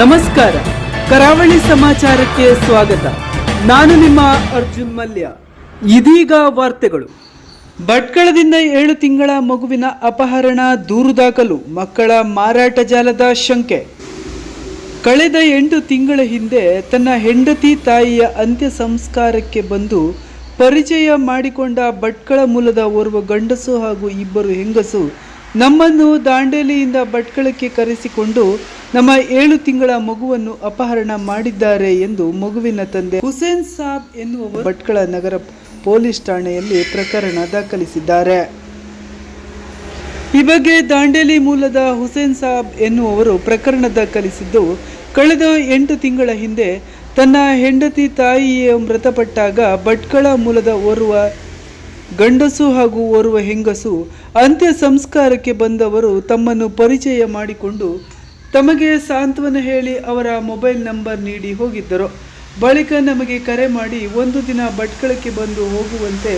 ನಮಸ್ಕಾರ. ಕರಾವಳಿ ಸಮಾಚಾರಕ್ಕೆ ಸ್ವಾಗತ. ನಾನು ನಿಮ್ಮ ಅರ್ಜುನ್ ಮಲ್ಯ. ಇದೀಗ ವಾರ್ತೆಗಳು. ಭಟ್ಕಳದಿಂದ ಏಳು ತಿಂಗಳ ಮಗುವಿನ ಅಪಹರಣ, ದೂರು ದಾಖಲು, ಮಕ್ಕಳ ಮಾರಾಟ ಜಾಲದ ಶಂಕೆ. ಕಳೆದ ಎಂಟು ತಿಂಗಳ ಹಿಂದೆ ತನ್ನ ಹೆಂಡತಿ ತಾಯಿಯ ಅಂತ್ಯ ಸಂಸ್ಕಾರಕ್ಕೆ ಬಂದು ಪರಿಚಯ ಮಾಡಿಕೊಂಡ ಭಟ್ಕಳ ಮೂಲದ ಓರ್ವ ಗಂಡಸು ಹಾಗೂ ಇಬ್ಬರು ಹೆಂಗಸು ನಮ್ಮನ್ನು ದಾಂಡೇಲಿಯಿಂದ ಭಟ್ಕಳಕ್ಕೆ ಕರೆಸಿಕೊಂಡು ನಮ್ಮ ಏಳು ತಿಂಗಳ ಮಗುವನ್ನು ಅಪಹರಣ ಮಾಡಿದ್ದಾರೆ ಎಂದು ಮಗುವಿನ ತಂದೆ ಹುಸೇನ್ ಸಾಬ್ ಎನ್ನುವ ಭಟ್ಕಳ ನಗರ ಪೊಲೀಸ್ ಠಾಣೆಯಲ್ಲಿ ಪ್ರಕರಣ ದಾಖಲಿಸಿದ್ದಾರೆ. ಈ ಬಗ್ಗೆ ದಾಂಡೇಲಿ ಮೂಲದ ಹುಸೇನ್ ಸಾಬ್ ಎನ್ನುವವರು ಪ್ರಕರಣ ದಾಖಲಿಸಿದ್ದು, ಕಳೆದ ಎಂಟು ತಿಂಗಳ ಹಿಂದೆ ತನ್ನ ಹೆಂಡತಿ ತಾಯಿಯ ಮೃತಪಟ್ಟಾಗ ಭಟ್ಕಳ ಮೂಲದ ಓರ್ವ ಗಂಡಸು ಹಾಗೂ ಓರ್ವ ಹೆಂಗಸು ಅಂತ್ಯ ಸಂಸ್ಕಾರಕ್ಕೆ ಬಂದವರು ತಮ್ಮನ್ನು ಪರಿಚಯ ಮಾಡಿಕೊಂಡು ತಮಗೆ ಸಾಂತ್ವನ ಹೇಳಿ ಅವರ ಮೊಬೈಲ್ ನಂಬರ್ ನೀಡಿ ಹೋಗಿದ್ದರು. ಬಳಿಕ ನಮಗೆ ಕರೆ ಮಾಡಿ ಒಂದು ದಿನ ಭಟ್ಕಳಕ್ಕೆ ಬಂದು ಹೋಗುವಂತೆ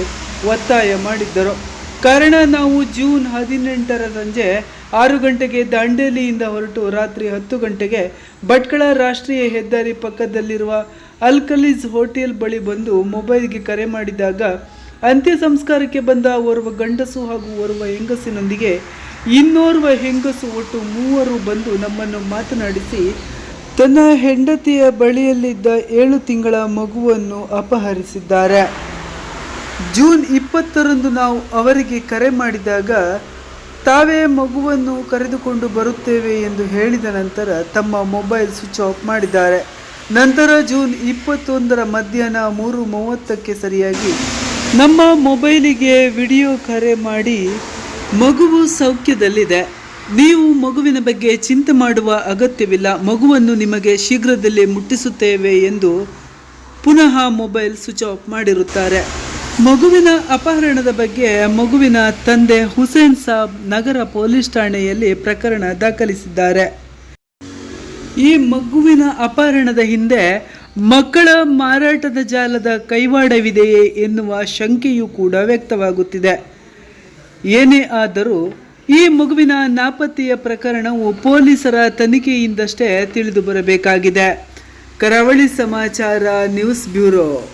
ಒತ್ತಾಯ ಮಾಡಿದ್ದರು. ಕಾರಣ, ನಾವು ಜೂನ್ ಹದಿನೆಂಟರ ಸಂಜೆ ಆರು ಗಂಟೆಗೆ ದಾಂಡೇಲಿಯಿಂದ ಹೊರಟು ರಾತ್ರಿ ಹತ್ತು ಗಂಟೆಗೆ ಭಟ್ಕಳ ರಾಷ್ಟ್ರೀಯ ಹೆದ್ದಾರಿ ಪಕ್ಕದಲ್ಲಿರುವ ಅಲ್ಕಲೀಸ್ ಹೋಟೆಲ್ ಬಳಿ ಬಂದು ಮೊಬೈಲ್ಗೆ ಕರೆ ಮಾಡಿದಾಗ ಅಂತ್ಯ ಸಂಸ್ಕಾರಕ್ಕೆ ಬಂದ ಓರ್ವ ಗಂಡಸು ಹಾಗೂ ಓರ್ವ ಹೆಂಗಸಿನೊಂದಿಗೆ ಇನ್ನೋರ್ವ ಹೆಂಗಸು ಒಟ್ಟು ಮೂವರು ಬಂದು ನಮ್ಮನ್ನು ಮಾತನಾಡಿಸಿ, ತನ್ನ ಹೆಂಡತಿಯ ಬಳಿಯಲ್ಲಿದ್ದ ಏಳು ತಿಂಗಳ ಮಗುವನ್ನು ಅಪಹರಿಸಿದ್ದಾರೆ. ಜೂನ್ ಇಪ್ಪತ್ತರಂದು ನಾವು ಅವರಿಗೆ ಕರೆ ಮಾಡಿದಾಗ, ತಾವೇ ಮಗುವನ್ನು ಕರೆದುಕೊಂಡು ಬರುತ್ತೇವೆ ಎಂದು ಹೇಳಿದ ನಂತರ ತಮ್ಮ ಮೊಬೈಲ್ ಸ್ವಿಚ್ ಆಫ್ ಮಾಡಿದ್ದಾರೆ. ನಂತರ ಜೂನ್ ಇಪ್ಪತ್ತೊಂದರ ಮಧ್ಯಾಹ್ನ ಮೂರು ಮೂವತ್ತಕ್ಕೆ ಸರಿಯಾಗಿ ನಮ್ಮ ಮೊಬೈಲಿಗೆ ವಿಡಿಯೋ ಕರೆ ಮಾಡಿ ಮಗುವು ಸೌಖ್ಯದಲ್ಲಿದೆ. ನೀವು ಮಗುವಿನ ಬಗ್ಗೆ ಚಿಂತೆ ಮಾಡುವ ಅಗತ್ಯವಿಲ್ಲ. ಮಗುವನ್ನು ನಿಮಗೆ ಶೀಘ್ರದಲ್ಲೇ ಮುಟ್ಟಿಸುತ್ತೇವೆ ಎಂದು ಪುನಃ ಮೊಬೈಲ್ ಸ್ವಿಚ್ ಆಫ್ ಮಾಡಿರುತ್ತಾರೆ. ಮಗುವಿನ ಅಪಹರಣದ ಬಗ್ಗೆ ಮಗುವಿನ ತಂದೆ ಹುಸೇನ್ ಸಾಬ್ ನಗರ ಪೊಲೀಸ್ ಠಾಣೆಯಲ್ಲಿ ಪ್ರಕರಣ ದಾಖಲಿಸಿದ್ದಾರೆ. ಈ ಮಗುವಿನ ಅಪಹರಣದ ಹಿಂದೆ ಮಕ್ಕಳ ಮಾರಾಟದ ಜಾಲದ ಕೈವಾಡವಿದೆಯೇ ಎನ್ನುವ ಶಂಕೆಯೂ ಕೂಡ ವ್ಯಕ್ತವಾಗುತ್ತಿದೆ. ಏನೇ ಆದರೂ ಈ ಮಗುವಿನ ನಾಪತ್ತೆಯ ಪ್ರಕರಣವು ಪೊಲೀಸರ ತನಿಖೆಯಿಂದಷ್ಟೇ ತಿಳಿದು ಬರಬೇಕಾಗಿದೆ. ಕರಾವಳಿ ಸಮಾಚಾರ ನ್ಯೂಸ್ ಬ್ಯೂರೋ.